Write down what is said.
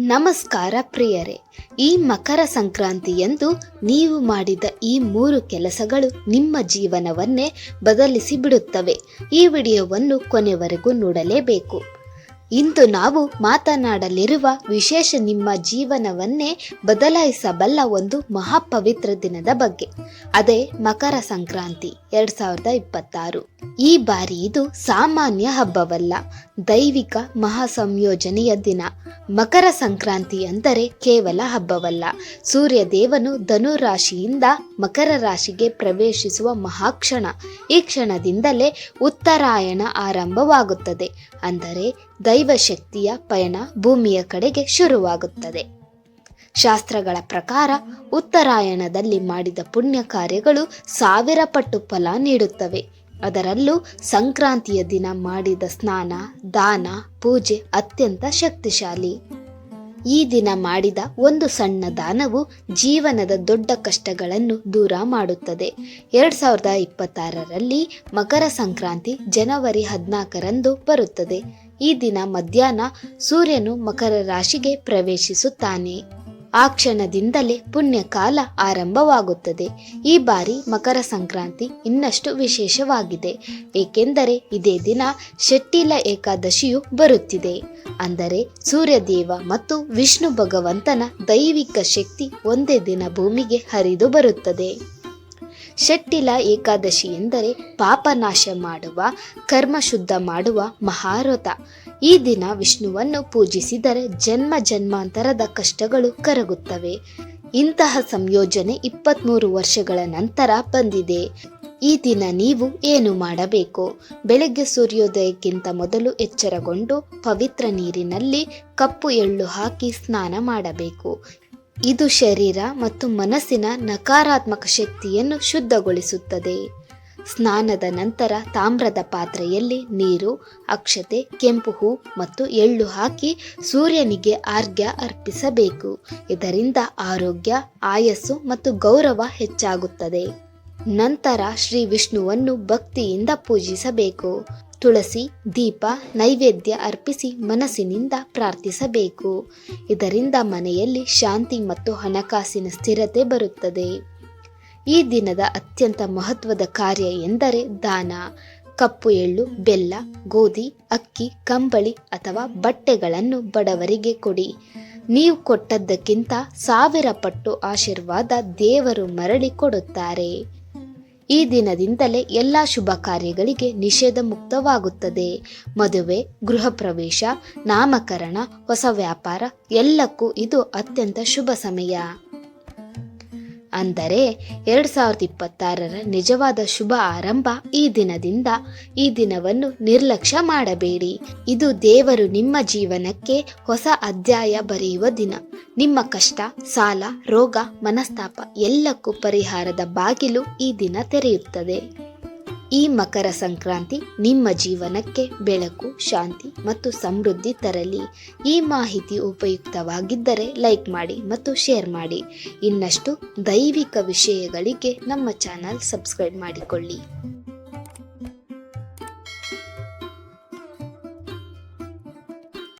ನಮಸ್ಕಾರ ಪ್ರಿಯರೇ, ಈ ಮಕರ ಸಂಕ್ರಾಂತಿಯಂದು ನೀವು ಮಾಡಿದ ಈ ಮೂರು ಕೆಲಸಗಳು ನಿಮ್ಮ ಜೀವನವನ್ನೇ ಬದಲಿಸಿ ಬಿಡುತ್ತವೆ. ಈ ವಿಡಿಯೋವನ್ನು ಕೊನೆವರೆಗೂ ನೋಡಲೇಬೇಕು. ಇಂದು ನಾವು ಮಾತನಾಡಲಿರುವ ವಿಶೇಷ ನಿಮ್ಮ ಜೀವನವನ್ನೇ ಬದಲಾಯಿಸಬಲ್ಲ ಒಂದು ಮಹಾಪವಿತ್ರ ದಿನದ ಬಗ್ಗೆ. ಅದೇ ಮಕರ ಸಂಕ್ರಾಂತಿ, ಎರಡ್ ಸಾವಿರದ ಇಪ್ಪತ್ತಾರು. ಈ ಬಾರಿ ಇದು ಸಾಮಾನ್ಯ ಹಬ್ಬವಲ್ಲ. ದೈವಿಕ ಮಹಾ ಸಂಯೋಜನೆಯ ದಿನ. ಮಕರ ಸಂಕ್ರಾಂತಿ ಅಂದರೆ ಕೇವಲ ಹಬ್ಬವಲ್ಲ. ಸೂರ್ಯ ದೇವನು ಧನು ರಾಶಿಯಿಂದ ಮಕರ ರಾಶಿಗೆ ಪ್ರವೇಶಿಸುವ ಮಹಾಕ್ಷಣ. ಈ ಕ್ಷಣದಿಂದಲೇ ಉತ್ತರಾಯಣ ಆರಂಭವಾಗುತ್ತದೆ. ಅಂದರೆ ದೈವಶಕ್ತಿಯ ಪಯಣ ಭೂಮಿಯ ಕಡೆಗೆ ಶುರುವಾಗುತ್ತದೆ. ಶಾಸ್ತ್ರಗಳ ಪ್ರಕಾರ ಉತ್ತರಾಯಣದಲ್ಲಿ ಮಾಡಿದ ಪುಣ್ಯ ಕಾರ್ಯಗಳು ಸಾವಿರ ಪಟ್ಟು ಫಲ ನೀಡುತ್ತವೆ. ಅದರಲ್ಲೂ ಸಂಕ್ರಾಂತಿಯ ದಿನ ಮಾಡಿದ ಸ್ನಾನ, ದಾನ, ಪೂಜೆ ಅತ್ಯಂತ ಶಕ್ತಿಶಾಲಿ. ಈ ದಿನ ಮಾಡಿದ ಒಂದು ಸಣ್ಣ ದಾನವು ಜೀವನದ ದೊಡ್ಡ ಕಷ್ಟಗಳನ್ನು ದೂರ ಮಾಡುತ್ತದೆ. ಎರಡ್ ಸಾವಿರದ ಇಪ್ಪತ್ತಾರರಲ್ಲಿ ಮಕರ ಸಂಕ್ರಾಂತಿ ಜನವರಿ ಹದಿನಾಲ್ಕರಂದು ಬರುತ್ತದೆ. ಈ ದಿನ ಮಧ್ಯಾಹ್ನ ಸೂರ್ಯನು ಮಕರ ರಾಶಿಗೆ ಪ್ರವೇಶಿಸುತ್ತಾನೆ. ಆ ಕ್ಷಣದಿಂದಲೇ ಪುಣ್ಯಕಾಲ ಆರಂಭವಾಗುತ್ತದೆ. ಈ ಬಾರಿ ಮಕರ ಸಂಕ್ರಾಂತಿ ಇನ್ನಷ್ಟು ವಿಶೇಷವಾಗಿದೆ. ಏಕೆಂದರೆ ಇದೇ ದಿನ ಶೆಟ್ಟಿಲ ಏಕಾದಶಿಯು ಬರುತ್ತಿದೆ. ಅಂದರೆ ಸೂರ್ಯದೇವ ಮತ್ತು ವಿಷ್ಣು ಭಗವಂತನ ದೈವಿಕ ಶಕ್ತಿ ಒಂದೇ ದಿನ ಭೂಮಿಗೆ ಹರಿದು ಬರುತ್ತದೆ. ಶೆಟ್ಟಿಲ ಏಕಾದಶಿ ಎಂದರೆ ಪಾಪನಾಶ ಮಾಡುವ ಕರ್ಮ ಶುದ್ಧ ಮಾಡುವ ಮಹಾರಥ ಈ ದಿನ ವಿಷ್ಣುವನ್ನು ಪೂಜಿಸಿದರೆ ಜನ್ಮ ಜನ್ಮಾಂತರದ ಕಷ್ಟಗಳು ಕರಗುತ್ತವೆ. ಇಂತಹ ಸಂಯೋಜನೆ ಇಪ್ಪತ್ತ್ಮೂರು ವರ್ಷಗಳ ನಂತರ ಬಂದಿದೆ. ಈ ದಿನ ನೀವು ಏನು ಮಾಡಬೇಕು? ಬೆಳಗ್ಗೆ ಸೂರ್ಯೋದಯಕ್ಕಿಂತ ಮೊದಲು ಎಚ್ಚರಗೊಂಡು ಪವಿತ್ರ ನೀರಿನಲ್ಲಿ ಕಪ್ಪು ಎಳ್ಳು ಹಾಕಿ ಸ್ನಾನ ಮಾಡಬೇಕು. ಇದು ಶರೀರ ಮತ್ತು ಮನಸ್ಸಿನ ನಕಾರಾತ್ಮಕ ಶಕ್ತಿಯನ್ನು ಶುದ್ಧಗೊಳಿಸುತ್ತದೆ. ಸ್ನಾನದ ನಂತರ ತಾಮ್ರದ ಪಾತ್ರೆಯಲ್ಲಿ ನೀರು, ಅಕ್ಷತೆ, ಕೆಂಪು ಹೂ ಮತ್ತು ಎಳ್ಳು ಹಾಕಿ ಸೂರ್ಯನಿಗೆ ಆರ್ಘ್ಯ ಅರ್ಪಿಸಬೇಕು. ಇದರಿಂದ ಆರೋಗ್ಯ, ಆಯಸ್ಸು ಮತ್ತು ಗೌರವ ಹೆಚ್ಚಾಗುತ್ತದೆ. ನಂತರ ಶ್ರೀ ವಿಷ್ಣುವನ್ನು ಭಕ್ತಿಯಿಂದ ಪೂಜಿಸಬೇಕು. ತುಳಸಿ, ದೀಪ, ನೈವೇದ್ಯ ಅರ್ಪಿಸಿ ಮನಸ್ಸಿನಿಂದ ಪ್ರಾರ್ಥಿಸಬೇಕು. ಇದರಿಂದ ಮನೆಯಲ್ಲಿ ಶಾಂತಿ ಮತ್ತು ಹಣಕಾಸಿನ ಸ್ಥಿರತೆ ಬರುತ್ತದೆ. ಈ ದಿನದ ಅತ್ಯಂತ ಮಹತ್ವದ ಕಾರ್ಯ ಎಂದರೆ ದಾನ. ಕಪ್ಪು ಎಳ್ಳು, ಬೆಲ್ಲ, ಗೋಧಿ, ಅಕ್ಕಿ, ಕಂಬಳಿ ಅಥವಾ ಬಟ್ಟೆಗಳನ್ನು ಬಡವರಿಗೆ ಕೊಡಿ. ನೀವು ಕೊಟ್ಟದ್ದಕ್ಕಿಂತ ಸಾವಿರ ಪಟ್ಟು ಆಶೀರ್ವಾದ ದೇವರು ಮರಳಿ ಕೊಡುತ್ತಾರೆ. ಈ ದಿನದಿಂದಲೇ ಎಲ್ಲ ಶುಭ ಕಾರ್ಯಗಳಿಗೆ ನಿಷೇಧ ಮುಕ್ತವಾಗುತ್ತದೆ. ಮದುವೆ, ಗೃಹ ಪ್ರವೇಶ, ನಾಮಕರಣ, ಹೊಸ ವ್ಯಾಪಾರ, ಎಲ್ಲಕ್ಕೂ ಇದು ಅತ್ಯಂತ ಶುಭ ಸಮಯ. ಅಂದರೆ ಎರಡು ಸಾವಿರದ ಇಪ್ಪತ್ತಾರರ ನಿಜವಾದ ಶುಭ ಆರಂಭ ಈ ದಿನದಿಂದ ಈ ದಿನವನ್ನು ನಿರ್ಲಕ್ಷ್ಯ ಮಾಡಬೇಡಿ. ಇದು ದೇವರು ನಿಮ್ಮ ಜೀವನಕ್ಕೆ ಹೊಸ ಅಧ್ಯಾಯ ಬರೆಯುವ ದಿನ. ನಿಮ್ಮ ಕಷ್ಟ, ಸಾಲ, ರೋಗ, ಮನಸ್ತಾಪ ಎಲ್ಲಕ್ಕೂ ಪರಿಹಾರದ ಬಾಗಿಲು ಈ ದಿನ ತೆರೆಯುತ್ತದೆ. ಈ ಮಕರ ಸಂಕ್ರಾಂತಿ ನಿಮ್ಮ ಜೀವನಕ್ಕೆ ಬೆಳಕು, ಶಾಂತಿ ಮತ್ತು ಸಮೃದ್ಧಿ ತರಲಿ. ಈ ಮಾಹಿತಿ ಉಪಯುಕ್ತವಾಗಿದ್ದರೆ ಲೈಕ್ ಮಾಡಿ ಮತ್ತು ಶೇರ್ ಮಾಡಿ. ಇನ್ನಷ್ಟು ದೈವಿಕ ವಿಷಯಗಳಿಗೆ ನಮ್ಮ ಚಾನಲ್ ಸಬ್ಸ್ಕ್ರೈಬ್ ಮಾಡಿಕೊಳ್ಳಿ.